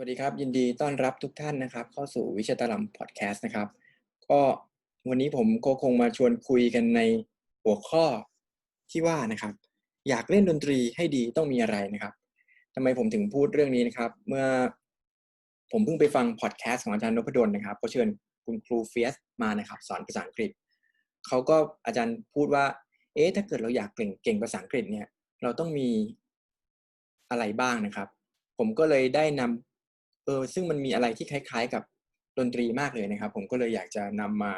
วัสดีครับ ยินดีต้อนรับทุกท่านนะครับ เข้าสู่วิชาตลัมพอดแคสต์นะครับ ก็วันนี้ผมก็คงมาชวนคุยกันในหัวข้อที่ว่านะครับ อยากเล่นดนตรีให้ดีต้องมีอะไรนะครับทำไมผมถึงพูดเรื่องนี้นะครับ เมื่อผมเพิ่งไปฟังพอดแคสต์ของอาจารย์นพดลนะครับเขาเชิญคุณครูเฟียสมานะครับ สอนภาษาอังกฤษเขาก็อาจารย์พูดว่า เอ๊ะถ้าเกิดเราอยากเก่งเก่งภาษาอังกฤษเนี่ย เราต้องมีอะไรบ้างนะครับ ผมก็เลยได้นำ เออซึ่งมันมีอะไรที่คล้าย ๆ กับดนตรีมากเลยนะครับ ผมก็เลยอยากจะนำมา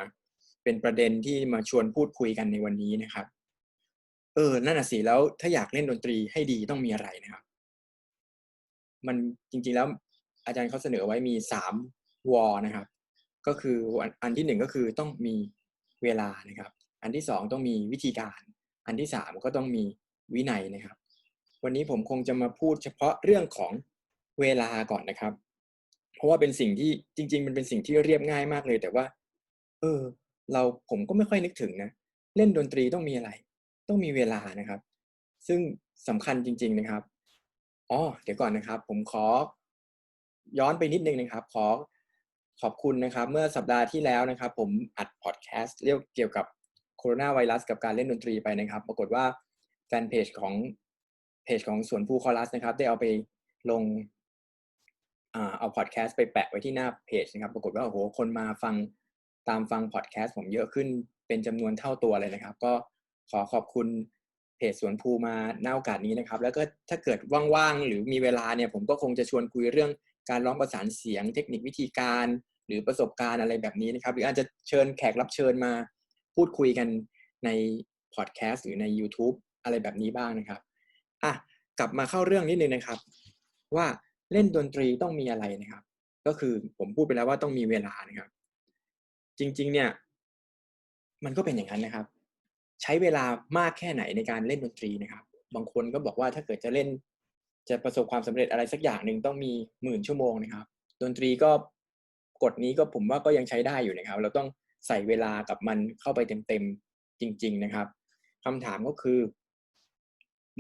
เป็นประเด็นที่มาชวนพูดคุยกันในวันนี้นะครับ เออนั่นน่ะสิแล้วถ้าอยากเล่นดนตรีให้ดีต้องมีอะไรนะครับ มันจริงๆแล้วอาจารย์เขาเสนอไว้มีสามวอนะครับ ก็คืออันที่หนึ่งก็คือต้องมีเวลานะครับ อันที่สองต้องมีวิธีการ อันที่สามก็ต้องมีวินัยนะครับ วันนี้ผมคงจะมาพูดเฉพาะเรื่องของเวลาก่อนนะครับ เพราะว่าเป็นสิ่งที่จริง ๆ มันเป็นสิ่งที่เรียบง่ายมากเลย แต่ว่า เออ เราผมก็ไม่ค่อยนึกถึงนะเล่นดนตรีต้องมีอะไร ต้องมีเวลานะครับ ซึ่งสำคัญจริง ๆนะครับอ๋อเดี๋ยวก่อนนะครับ ผมขอ ย้อนไปนิดนึงนะครับ ขอขอบคุณนะครับ เมื่อสัปดาห์ที่แล้วนะครับ ผมอัดพอดแคสต์เรื่องเกี่ยวกับโคโรนาไวรัสกับการเล่นดนตรีไปนะครับ ปรากฏว่าแฟนเพจของเพจของสวนภูคอรัสนะครับ ได้เอาไปลง เอาพอดแคสต์ไปแปะไว้ที่หน้าเพจนะครับ ปรากฏว่าโอ้โหคนมาฟังตามฟังพอดแคสต์ผมเยอะขึ้นเป็นจำนวนเท่าตัวเลยนะครับ ก็ขอขอบคุณเพจสวนภูมาหน้าโอกาสนี้นะครับ แล้วก็ถ้าเกิดว่างๆ หรือมีเวลาเนี่ยผมก็คงจะชวนคุยเรื่องการร้องประสานเสียง เทคนิควิธีการ หรือประสบการณ์อะไรแบบนี้นะครับ หรืออาจจะเชิญแขกรับเชิญมา พูดคุยกันในพอดแคสต์หรือใน YouTube อะไรแบบนี้บ้างนะครับอะกลับมาเข้าเรื่องนิดนึงนะครับ ว่า เล่นดนตรีต้องมีอะไรนะครับ ก็คือผมพูดไปแล้วว่าต้องมีเวลานะครับ จริง ๆ เนี่ย มันก็เป็นอย่างนั้นนะครับ ใช้เวลามากแค่ไหนในการเล่นดนตรีนะครับ บางคนก็บอกว่าถ้าเกิดจะเล่น จะประสบความสำเร็จอะไรสักอย่างหนึ่งต้องมีหมื่นชั่วโมงนะครับ ดนตรีก็กฎนี้ก็ผมว่าก็ยังใช้ได้อยู่นะครับ เราต้องใส่เวลากับมันเข้าไปเต็มๆจริง ๆ นะครับคำถามก็คือ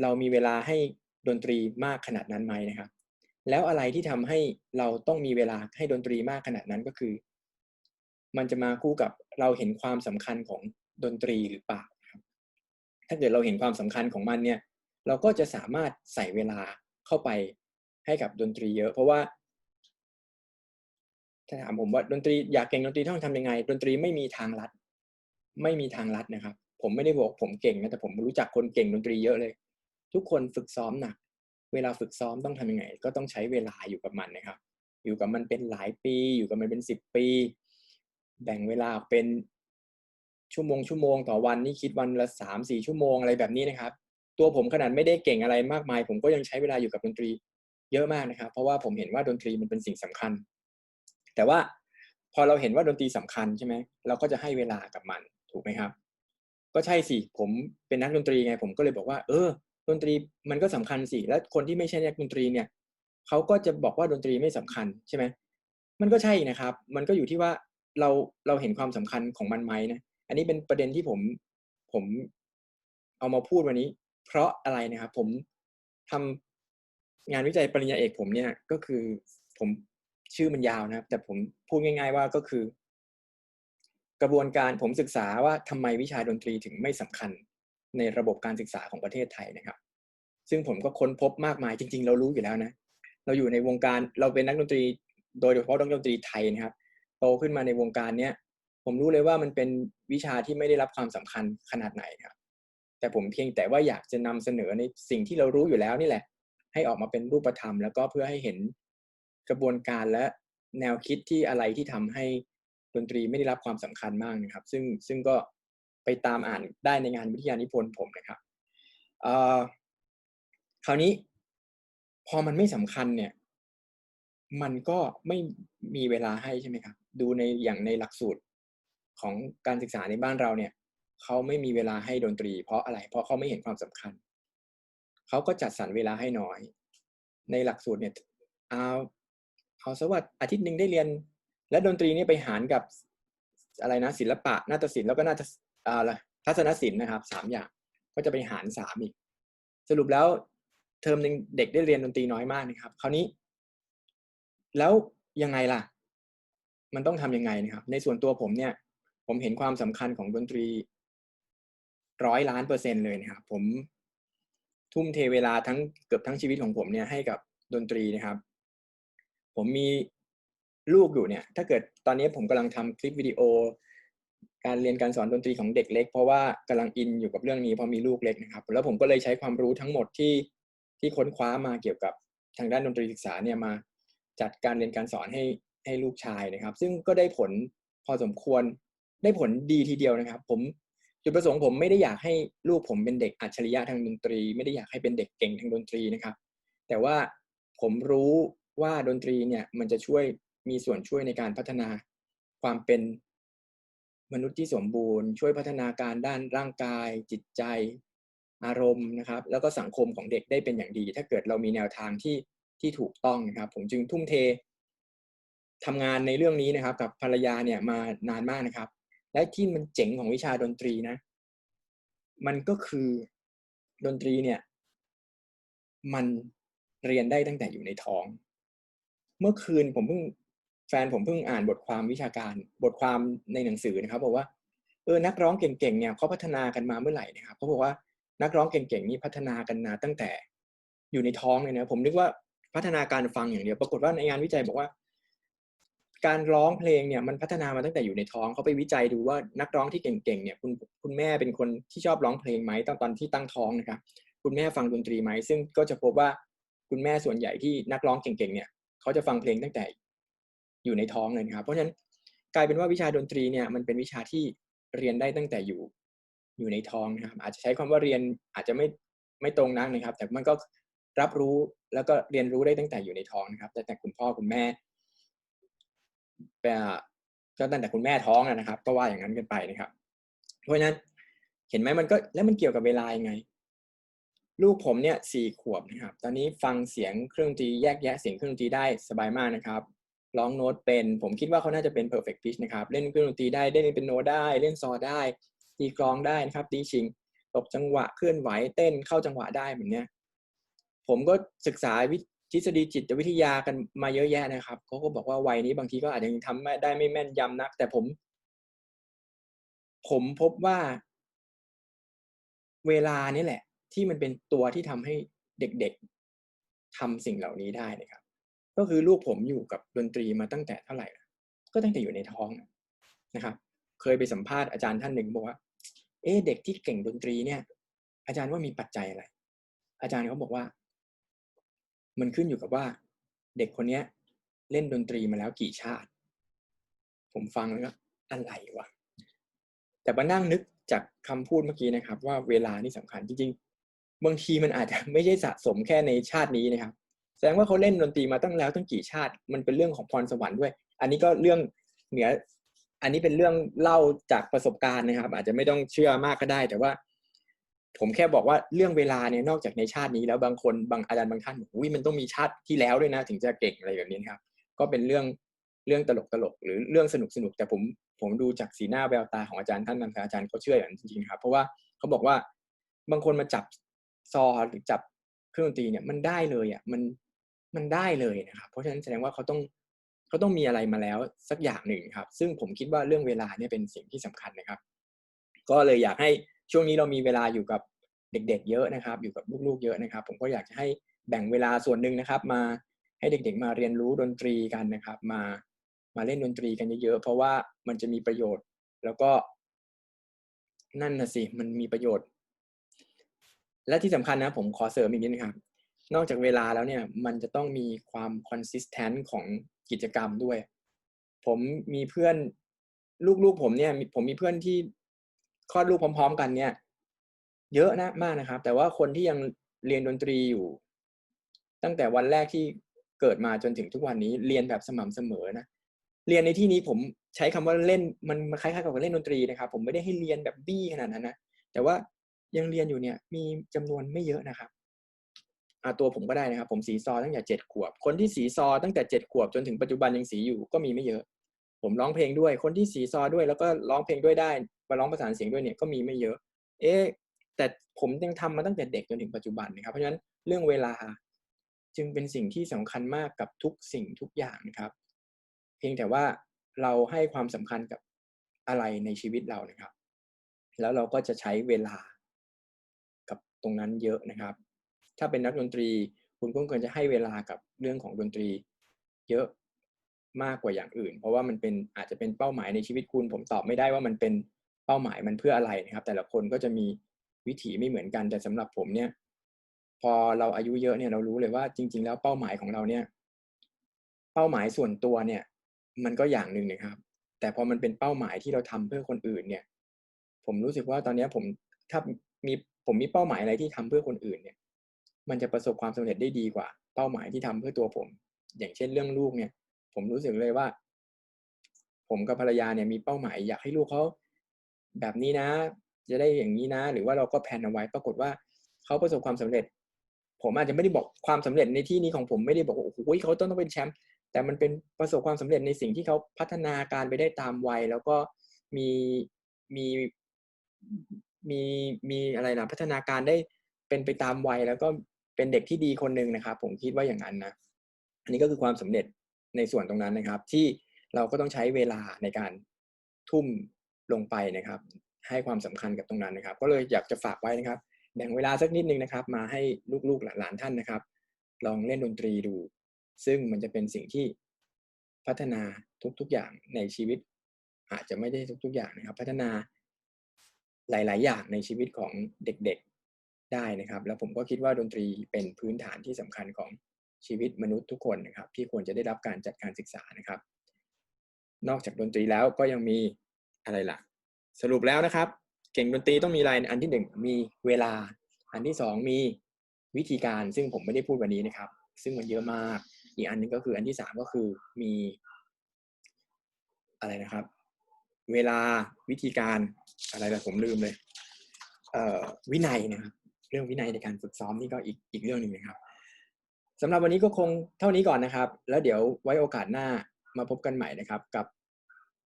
เรามีเวลาให้ดนตรีมากขนาดนั้นไหมนะครับ แล้วอะไรที่ทำให้เราต้องมีเวลาให้ดนตรีมากขนาดนั้นก็คือ มันจะมาคู่กับเราเห็นความสำคัญของดนตรีหรือเปล่าครับถ้าเกิดเราเห็นความสำคัญของมันเนี่ย เราก็จะสามารถใส่เวลาเข้าไปให้กับดนตรีเยอะ เพราะว่าถ้าถามผมว่าดนตรีอยากเก่งดนตรีต้องทำยังไง ดนตรีไม่มีทางลัด ไม่มีทางลัดนะครับ ผมไม่ได้บอกผมเก่งนะแต่ผมรู้จักคนเก่งดนตรีเยอะเลย ทุกคนฝึกซ้อมหนัก เวลาฝึกซ้อมต้องทำยังไง ก็ต้องใช้เวลาอยู่กับมันนะครับ อยู่กับมันเป็นหลายปี อยู่กับมันเป็นสิบปี แบ่งเวลาเป็นชั่วโมงชั่วโมงต่อวันนี่คิดวันละสามสี่ชั่วโมงอะไรแบบนี้นะครับ ตัวผมขนาดไม่ได้เก่งอะไรมากมาย ผมก็ยังใช้เวลาอยู่กับดนตรีเยอะมากนะครับ เพราะว่าผมเห็นว่าดนตรีมันเป็นสิ่งสำคัญ แต่ว่าพอเราเห็นว่าดนตรีสำคัญใช่ไหมเราก็จะให้เวลากับมันถูกไหมครับ ก็ใช่สิผมเป็นนักดนตรีไง ผมก็เลยบอกว่า เออ ดนตรีมันก็สำคัญสิ แล้วคนที่ไม่ใช่นักดนตรีเนี่ยเขาก็จะบอกว่าดนตรีไม่สำคัญใช่ไหมมันก็ใช่นะครับ มันก็อยู่ที่ว่าเราเราเห็นความสำคัญของมันไหมนะ อันนี้เป็นประเด็นที่ผมผมเอามาพูดวันนี้ เพราะอะไรนะครับ ผมทำงานวิจัยปริญญาเอกผมเนี่ยก็คือผมชื่อมันยาวนะครับ แต่ผมพูดง่าย ๆ ว่าก็คือ กระบวนการผมศึกษาว่าทำไมวิชาดนตรีถึงไม่สำคัญ ในระบบการศึกษาของประเทศไทยนะครับ ซึ่งผมก็ค้นพบมากมายจริง ๆ เรารู้อยู่แล้วนะ เราอยู่ในวงการเราเป็นนักดนตรี โดยเฉพาะนักดนตรีไทยนะครับ โตขึ้นมาในวงการเนี้ยผมรู้เลยว่ามันเป็นวิชาที่ไม่ได้รับความสำคัญขนาดไหนครับ แต่ผมเพียงแต่ว่าอยากจะนำเสนอในสิ่งที่เรารู้อยู่แล้วนี่แหละ ให้ออกมาเป็นรูปธรรม แล้วก็เพื่อให้เห็นกระบวนการและแนวคิดที่อะไรที่ทำให้ดนตรีไม่ได้รับความสำคัญมากนะครับ ซึ่งซึ่งก็ ไปตามอ่านได้ในงานวิทยานิพนธ์ผมนะครับคราวนี้พอมันไม่สำคัญเนี่ย มันก็ไม่มีเวลาให้ใช่ไหมครับ ดูในอย่างในหลักสูตรของการศึกษาในบ้านเราเนี่ยเขาไม่มีเวลาให้ดนตรี เพราะอะไรเพราะเขาไม่เห็นความสำคัญเขาก็จัดสรรเวลาให้น้อย ในหลักสูตรเนี่ยเอาเอาสวัสดอาทิตย์หนึ่งได้เรียน และดนตรีนี่ไปหารกับอะไรนะศิลปะนาฏศิลป์แล้วก็นาฏอะ ทัศนศิลป์นะครับสามอย่างก็จะไปหารสามอีก สรุปแล้วเทอมหนึ่งเด็กได้เรียนดนตรีน้อยมากนะครับ คราวนี้ แล้วยังไงล่ะ มันต้องทำยังไงนะครับ ในส่วนตัวผมเนี่ย ผมเห็นความสำคัญของดนตรีร้อยล้านเปอร์เซ็นต์เลยนะครับ ผมทุ่มเทเวลาทั้งเกือบทั้งชีวิตของผมเนี่ยให้กับดนตรีนะครับ ผมมีลูกอยู่เนี่ย ถ้าเกิดตอนนี้ผมกำลังทำคลิปวิดีโอ การเรียนการสอนดนตรีของเด็กเล็ก เพราะว่ากำลังอินอยู่กับเรื่องนี้เพราะมีลูกเล็กนะครับ แล้วผมก็เลยใช้ความรู้ทั้งหมดที่ที่ค้นคว้ามาเกี่ยวกับทางด้านดนตรีศึกษาเนี่ยมาจัดการเรียนการสอนให้ให้ลูกชายนะครับ ซึ่งก็ได้ผลพอสมควรได้ผลดีทีเดียวนะครับ ผมจุดประสงค์ผมไม่ได้อยากให้ลูกผมเป็นเด็กอัจฉริยะทางดนตรี ไม่ได้อยากให้เป็นเด็กเก่งทางดนตรีนะครับ แต่ว่าผมรู้ว่าดนตรีเนี่ยมันจะช่วยมีส่วนช่วยในการพัฒนาความเป็น มนุษย์ที่สมบูรณ์ ช่วยพัฒนาการด้านร่างกาย จิตใจ อารมณ์นะครับ แล้วก็สังคมของเด็กได้เป็นอย่างดี ถ้าเกิดเรามีแนวทางที่ที่ถูกต้องนะครับ ผมจึงทุ่มเททำงานในเรื่องนี้นะครับ กับภรรยาเนี่ยมานานมากนะครับ และที่มันเจ๋งของวิชาดนตรีนะ มันก็คือดนตรีเนี่ย มันเรียนได้ตั้งแต่อยู่ในท้อง เมื่อคืนผมเพิ่ง แฟนผมเพิ่งอ่านบทความวิชาการบทความในหนังสือนะครับ บอกว่าเออนักร้องเก่งๆเนี่ยเขาพัฒนากันมาเมื่อไหร่นะครับเขาบอกว่านักร้องเก่งๆนี่พัฒนากันมาตั้งแต่อยู่ในท้องเลยนะผมนึกว่าพัฒนาการฟังอย่างเดียวปรากฏว่าในงานวิจัยบอกว่า การร้องเพลงเนี่ยมันพัฒนามาตั้งแต่อยู่ในท้องเขาไปวิจัยดูว่านักร้องที่เก่งๆเนี่ยคุณคุณแม่เป็นคนที่ชอบร้องเพลงไหมตอนตอนที่ตั้งท้องนะครับคุณแม่ฟังดนตรีไหมซึ่งก็จะพบว่าคุณแม่ส่วนใหญ่ที่นักร้องเก่งๆเนี่ยเขาจะฟังเพลงตั้งแต่ อยู่ในท้องเลยนะครับ เพราะฉะนั้นกลายเป็นว่าวิชาดนตรีเนี่ยมันเป็นวิชาที่เรียนได้ตั้งแต่อยู่อยู่ในท้องนะครับ อาจจะใช้คำว่าเรียนอาจจะไม่ไม่ตรงนักนะครับ แต่มันก็รับรู้แล้วก็เรียนรู้ได้ตั้งแต่อยู่ในท้องนะครับแต่แต่คุณพ่อคุณแม่ก็ตั้งแต่คุณแม่ท้องนะครับ ก็ว่าอย่างนั้นกันไปนะครับ เพราะฉะนั้นเห็นไหมมันก็แล้วมันเกี่ยวกับเวลายังไง ลูกผมเนี่ยสี่ขวบนะครับ ตอนนี้ฟังเสียงเครื่องดนตรีแยกแยะเสียงเครื่องดนตรีได้สบายมากนะครับ ร้องโน้ตเป็น ผมคิดว่าเขาน่าจะเป็น perfect pitch นะครับ เล่นเครื่องดนตรีได้เล่นเป็นโน้ตได้ เล่นซอได้ ตีกลองได้นะครับตีชิง ตบจังหวะเคลื่อนไหวเต้นเข้าจังหวะได้แบบนี้ยผมก็ศึกษาวิทฤษฎีจิตวิทยากันมาเยอะแยะนะครับเขาก็บอกว่าวัยนี้บางทีก็อาจจะยังทำได้ไม่แม่นยำนัก แต่ผม ผมพบว่า เวลานี่แหละ ที่มันเป็นตัวที่ทำให้เด็กๆทำสิ่งเหล่านี้ได้นะครับ ก็คือลูกผมอยู่กับดนตรีมาตั้งแต่เท่าไหร่ก็ตั้งแต่อยู่ในท้องนะครับ เคยไปสัมภาษณ์อาจารย์ท่านหนึ่งบอกว่า เอ๊เด็กที่เก่งดนตรีเนี่ย อาจารย์ว่ามีปัจจัยอะไร อาจารย์เขาบอกว่า มันขึ้นอยู่กับว่า เด็กคนเนี้ย เล่นดนตรีมาแล้วกี่ชาติ ผมฟังแล้วก็อะไรวะแต่มานั่งนึกจากคำพูดเมื่อกี้นะครับ ว่าเวลานี่สำคัญจริงๆบางทีมันอาจจะไม่ใช่สะสมแค่ในชาตินี้นะครับ แสดงว่าเขาเล่นดนตรีมาตั้งแล้วตั้งกี่ชาติ มันเป็นเรื่องของพรสวรรค์ด้วย อันนี้ก็เรื่องเหนืออันนี้เป็นเรื่องเล่าจากประสบการณ์นะครับ อาจจะไม่ต้องเชื่อมากก็ได้ แต่ว่า ผมแค่บอกว่าเรื่องเวลาเนี่ยนอกจากในชาตินี้แล้วบางคนบางอาจารย์บางท่านบอกอุ้ยมันต้องมีชาติที่แล้วด้วยนะ ถึงจะเก่งอะไรแบบนี้ครับ ก็เป็นเรื่องเรื่องตลกตลกหรือเรื่องสนุกสนุกแต่ผมผมดูจากสีหน้าแววตาของอาจารย์ท่านนั้นอาจารย์เขาเชื่ออย่างจริงๆครับเพราะว่าเขาบอกว่าบางคนมาจับซอหรือจับเครื่องดนตรีเนี่ยมันได้เลยอะมัน มันได้เลยนะครับเพราะฉะนั้นแสดงว่าเขาต้องเขาต้องมีอะไรมาแล้วสักอย่างหนึ่งครับ ซึ่งผมคิดว่าเรื่องเวลาเนี่ยเป็นสิ่งที่สำคัญนะครับ ก็เลยอยากให้ช่วงนี้เรามีเวลาอยู่กับเด็ก ๆ เยอะนะครับ อยู่กับลูกๆเยอะนะครับ ผมก็อยากจะให้แบ่งเวลาส่วนหนึ่งนะครับ มาให้เด็ก ๆ มาเรียนรู้ดนตรีกันนะครับ มามาเล่นดนตรีกันเยอะๆเพราะว่ามันจะมีประโยชน์ แล้วก็ นั่นนะสิมันมีประโยชน์ และที่สำคัญนะ ผมขอเสริมอีกนิดนะครับ นอกจากเวลาแล้วเนี่ย มันจะต้องมีความคอนสิสแตนต์ของกิจกรรมด้วย ผมมีเพื่อนลูกๆผมเนี่ย ผมมีเพื่อนที่คลอดลูกพร้อม ๆ กันเนี่ย เยอะนะมากนะครับ แต่ว่าคนที่ยังเรียนดนตรีอยู่ ตั้งแต่วันแรกที่เกิดมาจนถึงทุกวันนี้เรียนแบบสม่ำเสมอนะเรียนในที่นี้ผมใช้คำว่าเล่นมันคล้ายๆกับเล่นดนตรีนะครับ ผมไม่ได้ให้เรียนแบบบี้ขนาดนั้นนะแต่ว่ายังเรียนอยู่เนี่ยมีจำนวนไม่เยอะนะครับ ตัวผมก็ได้นะครับ ผมสีซอตั้งแต่เจ็ดขวบ คนที่สีซอตั้งแต่เจ็ดขวบจนถึงปัจจุบันยังสีอยู่ก็มีไม่เยอะ ผมร้องเพลงด้วย คนที่สีซอด้วยแล้วก็ร้องเพลงด้วยได้มาร้องประสานเสียงด้วยเนี่ยก็มีไม่เยอะ เอ๊แต่ผมยังทำมาตั้งแต่เด็กจนถึงปัจจุบันนะครับ เพราะฉะนั้นเรื่องเวลาจึงเป็นสิ่งที่สำคัญมากกับทุกสิ่งทุกอย่างนะครับ เพียงแต่ว่าเราให้ความสำคัญกับอะไรในชีวิตเรานะครับ แล้วเราก็จะใช้เวลากับตรงนั้นเยอะนะครับ ถ้าเป็นนักดนตรี คุณก็ควรจะให้เวลากับเรื่องของดนตรี เยอะมากกว่าอย่างอื่น เพราะว่ามันเป็นอาจจะเป็นเป้าหมายในชีวิตคุณ ผมตอบไม่ได้ว่ามันเป็นเป้าหมายมันเพื่ออะไรนะครับ แต่ละคนก็จะมีวิถีไม่เหมือนกันแต่สำหรับผมเนี่ย พอเราอายุเยอะเนี่ยเรารู้เลยว่าจริง ๆ แล้วเป้าหมายของเราเนี่ย เป้าหมายส่วนตัวเนี่ย มันก็อย่างหนึ่งนะครับ แต่พอมันเป็นเป้าหมายที่เราทำเพื่อคนอื่นเนี่ย ผมรู้สึกว่าตอนนี้ผมถ้ามีผมมีเป้าหมายอะไรที่ทำเพื่อคนอื่นเนี่ย มันจะประสบความสำเร็จได้ดีกว่า เป้าหมายที่ทำเพื่อตัวผม อย่างเช่นเรื่องลูกเนี่ย ผมรู้สึกเลยว่า ผมกับภรรยาเนี่ยมีเป้าหมาย อยากให้ลูกเขาแบบนี้นะ จะได้อย่างนี้นะ หรือว่าเราก็แพนเอาไว้ ปรากฏว่าเขาประสบความสำเร็จ ผมอาจจะไม่ได้บอกความสำเร็จในที่นี้ของผมไม่ได้บอกว่าโอ้โหเขาต้องต้องเป็นแชมป์แต่มันเป็นประสบความสำเร็จในสิ่งที่เขาพัฒนาการไปได้ตามวัย แล้วก็มีมีมีมีอะไรนะพัฒนาการได้เป็นไปตามวัยแล้วก็ เป็นเด็กที่ดีคนหนึ่งนะครับ ผมคิดว่าอย่างนั้นนะอันนี้ก็คือความสำเร็จในส่วนตรงนั้นนะครับ ที่เราก็ต้องใช้เวลาในการทุ่มลงไปนะครับ ให้ความสำคัญกับตรงนั้นนะครับ ก็เลยอยากจะฝากไว้นะครับแบ่งเวลาสักนิดนึงนะครับ มาให้ลูกๆหลานท่านนะครับ ลองเล่นดนตรีดู ซึ่งมันจะเป็นสิ่งที่พัฒนาทุกๆอย่างในชีวิต อาจจะไม่ได้ทุกๆอย่างนะครับ พัฒนาหลาย ๆ อย่างในชีวิตของเด็กๆ ได้นะครับ แล้วผมก็คิดว่าดนตรีเป็นพื้นฐานที่สำคัญของชีวิตมนุษย์ทุกคนนะครับ ที่ควรจะได้รับการจัดการศึกษานะครับ นอกจากดนตรีแล้วก็ยังมีอะไรล่ะ สรุปแล้วนะครับ เก่งดนตรีต้องมีอะไรอันที่หนึ่งมีเวลา อันที่สองมีวิธีการซึ่งผมไม่ได้พูดวันนี้นะครับ ซึ่งมันเยอะมาก อีกอันนึงก็คืออันที่สามก็คือมี อะไรนะครับ เวลาวิธีการอะไรล่ะผมลืมเลย เอ่อวินัยนะครับ เรื่องวินัยในการฝึกซ้อมนี่ก็อีกอีกเรื่องหนึ่งนะครับสำหรับวันนี้ก็คงเท่านี้ก่อนนะครับ แล้วเดี๋ยวไว้โอกาสหน้ามาพบกันใหม่นะครับ กับ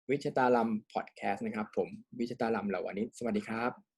วิชตาลัมพอดแคสต์นะครับ ผมวิชตาลัมเหล่าวันนี้ สวัสดีครับ